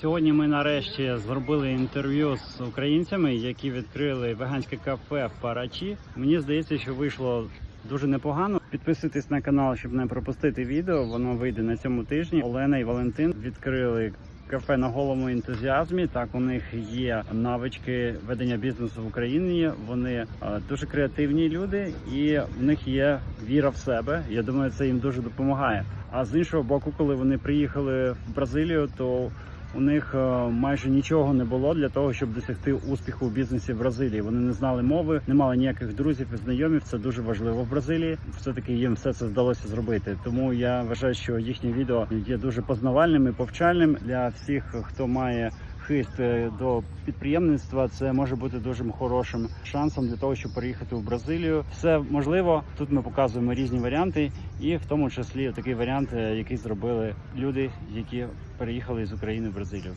Сьогодні ми нарешті зробили інтерв'ю з українцями, які відкрили веганське кафе в Парачі. Мені здається, що вийшло дуже непогано. Підписуйтесь на канал, щоб не пропустити відео. Воно вийде на цьому тижні. Олена і Валентин відкрили. Кафе на голому ентузіазмі. Так у них є навички ведення бізнесу в Україні. Вони е, дуже креативні люди, і в них є віра в себе. Я думаю, це їм дуже допомагає. А з іншого боку, коли вони приїхали в Бразилію, то у них е, майже нічого не було для того, щоб досягти успіху в бізнесі в Бразилії. Вони не знали мови, не мали ніяких друзів і знайомів. Це дуже важливо в Бразилії. Все таки їм все це вдалося зробити. Тому я вважаю, що їхнє відео є дуже познавальним і повчальним для всіх, хто має е, до підприємництва. Це може бути дуже хорошим шансом для того, щоб переїхати в Бразилію. Все можливо. Тут ми показуємо різні варіанти, і в тому числі такий варіант, е, який зробили люди, які переїхали з України в Бразилію.